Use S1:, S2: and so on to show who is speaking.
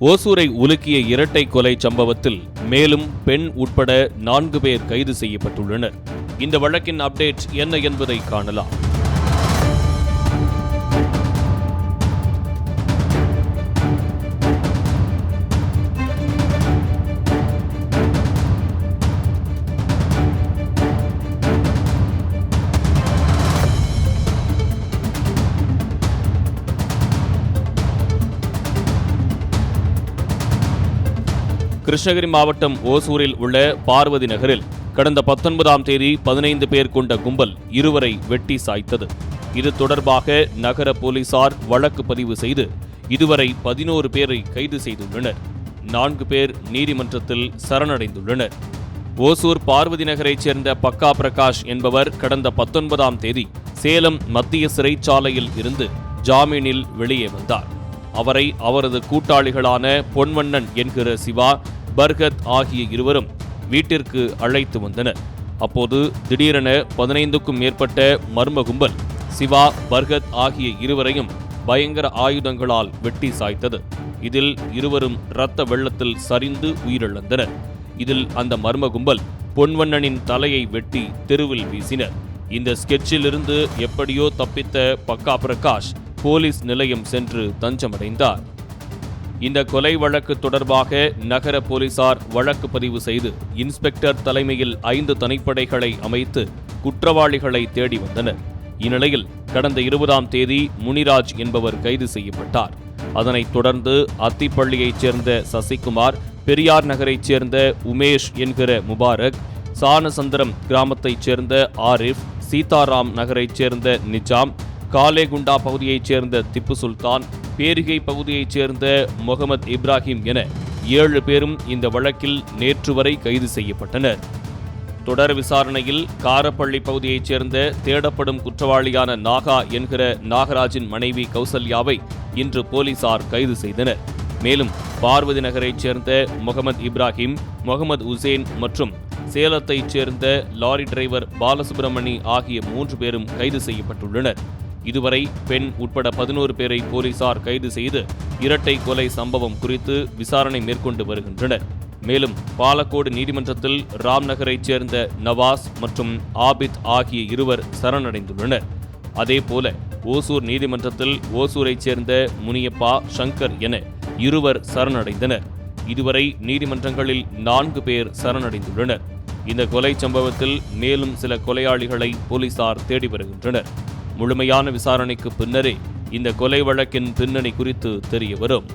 S1: ஓசூரை உலுக்கிய இரட்டை கொலை சம்பவத்தில் மேலும் பெண் உட்பட நான்கு பேர் கைது செய்யப்பட்டுள்ளனர். இந்த வழக்கின் அப்டேட் என்ன என்பதை காணலாம். கிருஷ்ணகிரி மாவட்டம் ஓசூரில் உள்ள பார்வதி நகரில் கடந்த பத்தொன்பதாம் தேதி பதினைந்து பேர் கொண்ட கும்பல் இருவரை வெட்டி சாய்த்தது. இது தொடர்பாக நகர போலீசார் வழக்கு பதிவு செய்து இதுவரை பதினோரு பேரை கைது செய்துள்ளனர். நான்கு பேர் நீதிமன்றத்தில் சரணடைந்துள்ளனர். ஓசூர் பார்வதி நகரைச் சேர்ந்த பக்கா பிரகாஷ் என்பவர் கடந்த பத்தொன்பதாம் தேதி சேலம் மத்திய சிறைச்சாலையில் இருந்து ஜாமீனில் வெளியே வந்தார். அவரை அவரது கூட்டாளிகளான பொன்வண்ணன் என்கிற சிவா பர்கத் ஆகிய இருவரும் வீட்டிற்கு அழைத்து வந்தனர். அப்போது திடீரென பதினைந்துக்கும் மேற்பட்ட மர்ம கும்பல் சிவா பர்கத் ஆகிய இருவரையும் பயங்கர ஆயுதங்களால் வெட்டி சாய்த்தது. இதில் இருவரும் இரத்த வெள்ளத்தில் சரிந்து உயிரிழந்தனர். இதில் அந்த மர்ம கும்பல் பொன்வண்ணனின் தலையை வெட்டி தெருவில் வீசினர். இந்த ஸ்கெட்சிலிருந்து எப்படியோ தப்பித்த பக்கா பிரகாஷ் போலீஸ் நிலையம் சென்று தஞ்சமடைந்தார். இந்த கொலை வழக்கு தொடர்பாக நகர போலீசார் வழக்கு பதிவு செய்து இன்ஸ்பெக்டர் தலைமையில் ஐந்து தனிப்படைகளை அமைத்து குற்றவாளிகளை தேடி வந்தனர். இந்நிலையில் கடந்த இருபதாம் தேதி முனிராஜ் என்பவர் கைது செய்யப்பட்டார். அதனைத் தொடர்ந்து அத்திப்பள்ளியைச் சேர்ந்த சசிகுமார் பெரியார் நகரைச் சேர்ந்த உமேஷ் என்கிற முபாரக் சானசந்திரம் கிராமத்தைச் சேர்ந்த ஆரிஃப் சீதாராம் நகரைச் சேர்ந்த நிஜாம் காலேகுண்டா பகுதியைச் சேர்ந்த திப்பு சுல்தான் பேரிகை பகுதியைச் சேர்ந்த முகமது இப்ராஹிம் என ஏழு பேரும் இந்த வழக்கில் நேற்று வரை கைது செய்யப்பட்டனர். தொடர் விசாரணையில் காரப்பள்ளி பகுதியைச் சேர்ந்த தேடப்படும் குற்றவாளியான நாகா என்கிற நாகராஜின் மனைவி கௌசல்யாவை இன்று போலீசார் கைது செய்தனர். மேலும் பார்வதி நகரைச் சேர்ந்த முகமது இப்ராஹிம் முகமது உசேன் மற்றும் சேலத்தைச் சேர்ந்த லாரி டிரைவர் பாலசுப்ரமணி ஆகிய மூன்று பேரும் கைது செய்யப்பட்டுள்ளனர். இதுவரை பெண் உட்பட பதினோரு பேரை போலீசார் கைது செய்து இரட்டை கொலை சம்பவம் குறித்து விசாரணை மேற்கொண்டு வருகின்றனர். மேலும் பாலக்கோடு நீதிமன்றத்தில் ராம்நகரைச் சேர்ந்த நவாஸ் மற்றும் ஆபித் ஆகிய இருவர் சரணடைந்துள்ளனர். அதேபோல ஓசூர் நீதிமன்றத்தில் ஓசூரைச் சேர்ந்த முனியப்பா சங்கர் என இருவர் சரணடைந்தனர். இதுவரை நீதிமன்றங்களில் நான்கு பேர் சரணடைந்துள்ளனர். இந்த கொலை சம்பவத்தில் மேலும் சில கொலையாளிகளை போலீசார் தேடி வருகின்றனர். முழுமையான விசாரணைக்கு பின்னரே இந்த கொலை வழக்கின் பின்னணி குறித்து தெரிய வரும்.